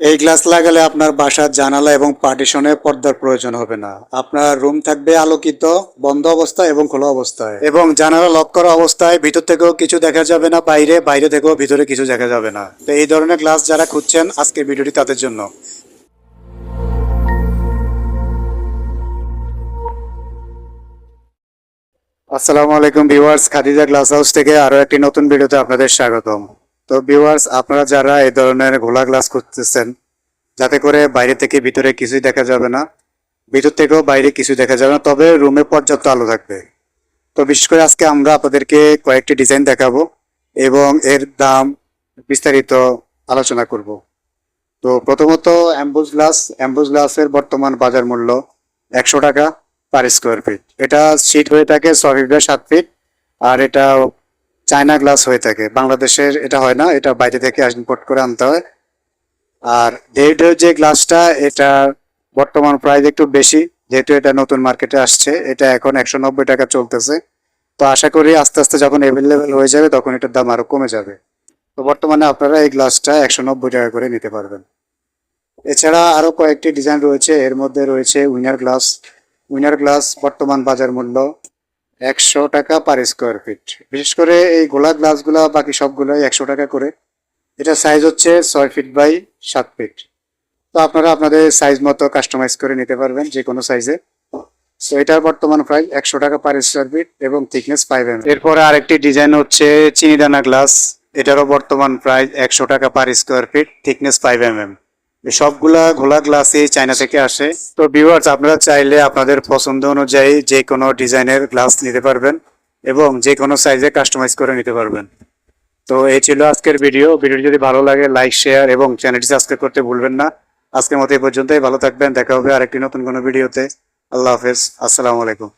এই গ্লাস লাগালে আপনার বাসার জানালা এবং পার্টিশনে পর্দার প্রয়োজন হবে না। আপনার রুম থাকবে আলোকিত, বন্ধ অবস্থায় এবং খোলা অবস্থায়। এবং জানালা লক করা অবস্থায় ভিতর থেকেও কিছু দেখা যাবে না, বাইরে বাইরে থেকেও ভিতরে কিছু দেখা যাবে না। তো এই ধরনের গ্লাস যারা খুঁজছেন আজকের ভিডিওটি তাদের জন্য। আসসালামু আলাইকুম ভিউয়ার্স, খাদিজা গ্লাস হাউস থেকে আরও একটি নতুন ভিডিওতে আপনাদের স্বাগতম। তো ভিউয়ার্স আপনারা যারা এই ধরনের ঘোলা গ্লাস করতেছেন যাতে করে বাইরে থেকে ভিতরে কিছুই দেখা যাবে না, ভিতর থেকেও বাইরে কিছু দেখা যাবে না, তবে রুমে পর্যাপ্ত আলো থাকবে। তো বিশেষ করে আজকে আমরা আপনাদেরকে কয়েকটি ডিজাইন দেখাবো এবং এর দাম বিস্তারিত আলোচনা করব। তো প্রথমত অ্যাম্বুজ গ্লাস অ্যাম্বুজ গ্লাসের বর্তমান বাজার মূল্য একশো টাকা পার স্কোয়ার ফিট এটা সিট হয়ে থাকে ছয় ফিট সাত ফিট আর এটা চায়না গ্লাস হয়ে থাকে। বাংলাদেশের এটা হয় না, এটা বাইরে থেকে ইম্পোর্ট করে আনতে হয়। আর ডেভিডের যে গ্লাসটা, এটা বর্তমান প্রাইস একটু বেশি, যেহেতু এটা নতুন মার্কেটে আসছে, এটা এখন একশো নব্বই টাকা চলতেছে। তো আশা করি আস্তে আস্তে যখন অ্যাভেলেবেল হয়ে যাবে, তখন এটার দাম আরও কমে যাবে। তো বর্তমানে আপনারা এই গ্লাসটা একশো নব্বই টাকা করে নিতে পারবেন। এছাড়া আরও কয়েকটি ডিজাইন রয়েছে, এর মধ্যে রয়েছে উইনার গ্লাস উইনার গ্লাস বর্তমান বাজার মূল্য একশো টাকা পার স্কোয়ার ফিট বিশেষ করে এই গোলা গ্লাসগুলা বাকি সবগুলোই একশো টাকা করে। এটা সাইজ হচ্ছে ছয় ফিট বাই সাত ফিট তো আপনারা আপনাদের সাইজ মতো কাস্টমাইজ করে নিতে পারবেন যে কোনো সাইজে তো এটার বর্তমান প্রাইস একশো টাকা পার স্কোয়ার ফিট এবং থিকনেস ফাইভ এম এরপরে আরেকটি ডিজাইন হচ্ছে চিনিদানা গ্লাস এটারও বর্তমান প্রাইস একশো টাকা per square feet thickness five M M সবগুলা ঘোলা গ্লাসই চায়না থেকে আসে। তো ভিউয়ার্স আপনারা চাইলে আপনাদের পছন্দ অনুযায়ী যে কোনো ডিজাইনের গ্লাস নিতে পারবেন এবং যে কোনো সাইজে কাস্টমাইজ করে নিতে পারবেন। তো এই ছিল আজকের ভিডিও ভিডিওটি যদি ভালো লাগে লাইক শেয়ার এবং চ্যানেলটি সাবস্ক্রাইব করতে ভুলবেন না। আজকের মতো এই পর্যন্তই। ভালো থাকবেন। দেখা হবে আরেকটি নতুন কোনো ভিডিওতে আল্লাহ হাফেজ। আসসালামু আলাইকুম।